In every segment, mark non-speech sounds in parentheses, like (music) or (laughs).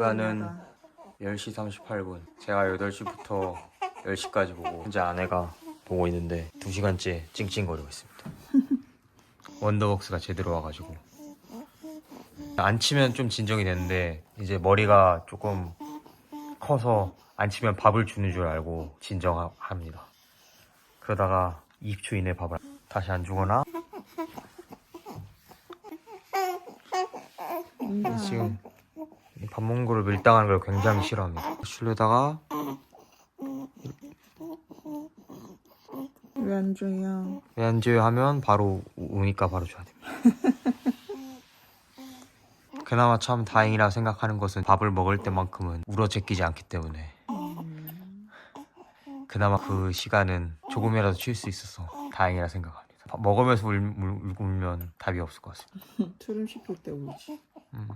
시간은 10시 38분. 제가 8시부터 10시까지 보고 현재 아내가 보고 있는데 2시간째 찡찡거리고 있습니다. (laughs) 원더벅스가 제대로 와가지고 안 치면 좀 진정이 되는데 이제 머리가 조금 커서 안 치면 밥을 주는 줄 알고 진정합니다. 그러다가 20초 이내 밥을 다시 안 주거나 지금 밥 먹는 거를 밀당하는 걸 굉장히 싫어합니다. 술려다가 왜 안 줘요? 왜 안 줘요 하면 바로 우- 우니까 바로 줘야 됩니다. (laughs) 그나마 참 다행이라 생각하는 것은 밥을 먹을 때만큼은 울어 제끼지 않기 때문에 그나마 그 시간은 조금이라도 쉴 수 있어서 다행이라 생각합니다. 밥 먹으면서 울, 울, 울면 답이 없을 것 같습니다. (laughs) 트름 씹힐 때 울지. 음.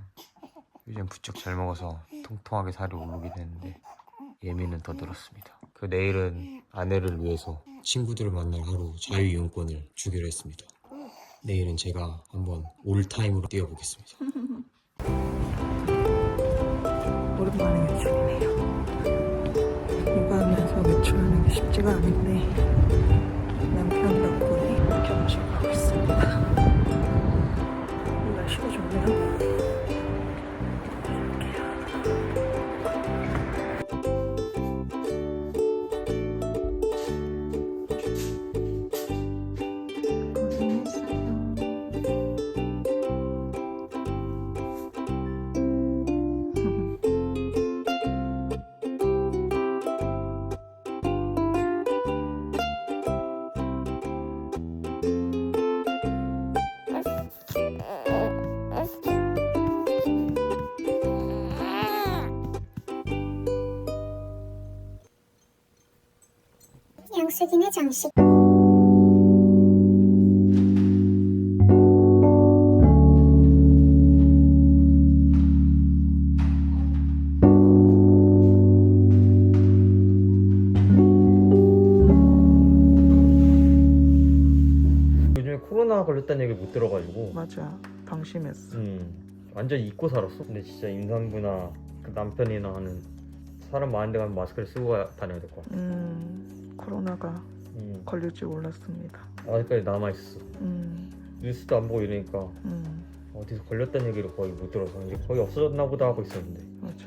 요즘 부쩍 잘 먹어서 통통하게 살이 오르게 되는데 예민은 더 늘었습니다. 그 내일은 아내를 위해서 친구들을 만날 하루 자유이용권을 주기로 했습니다. 내일은 제가 한번 올타임으로 뛰어보겠습니다. (laughs) 오랜만에 외출이네요. 육아하면서 외출하는 게 쉽지가 않은데 양수기네 장식 요즘에 코로나 걸렸다는 얘기를 못 들어가지고 맞아. 방심했어. 음, 완전 잊고 살았어. 근데 진짜 임산부나 그 남편이나 하는 사람 많은 데 가면 마스크를 쓰고 가- 다녀야 될 것 같아. 음, 코로나가 음, 걸릴 줄 몰랐습니다. 아직까지 남아 있어. 음, 뉴스도 안 보고 이러니까 음, 어디서 걸렸다는 얘기를 거의 못 들어서 이제 거의 없어졌나 보다 하고 있었는데. 맞아.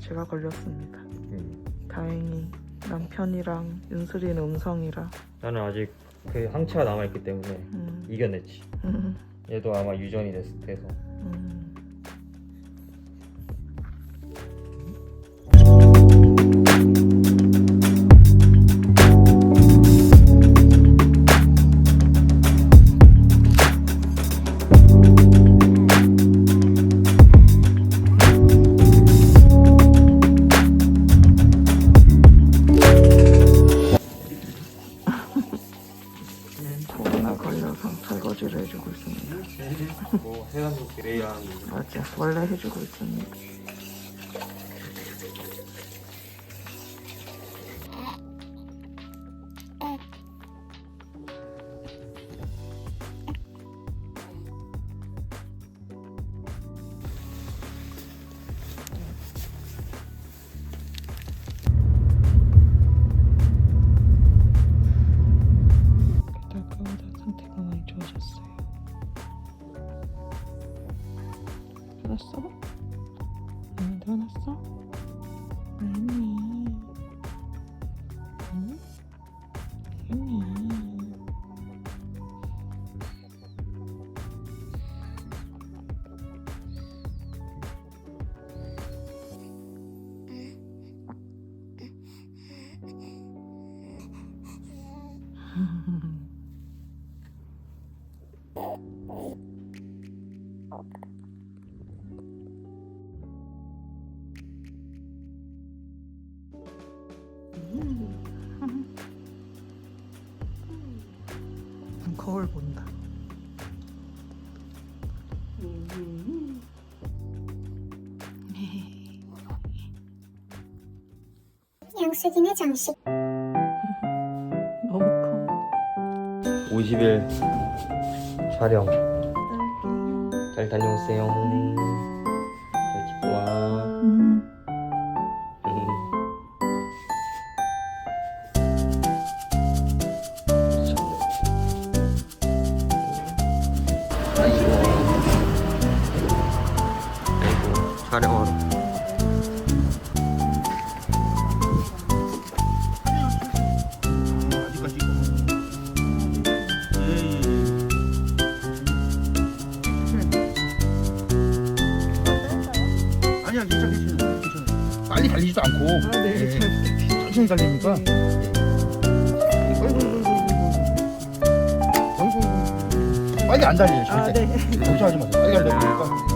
제가 걸렸습니다. 음, 다행히 남편이랑 윤슬이는 음성이라. 나는 아직 그 항체가 남아 있기 때문에 음, 이겨냈지. 음, 얘도 아마 유전이 됐, 돼서. 뭐 해가지고 매일 하는 맞아, 원래 해주고 상태가 많이 좋아졌어요. 나한테 화났어? 왜 했니? 응? 했니? (laughs) 거울 본다. (laughs) 양수기네 장식 너무 커. 50일 촬영 잘 다녀오세요 괜찮아 괜찮아 괜찮아. 빨리 달리지도 않고. 아, 네. 예, 잘 천천히 달리니까. 아이고 빨리 안 달려요 절대. 아, 네. 걱정하지 마세요 빨리 달리니까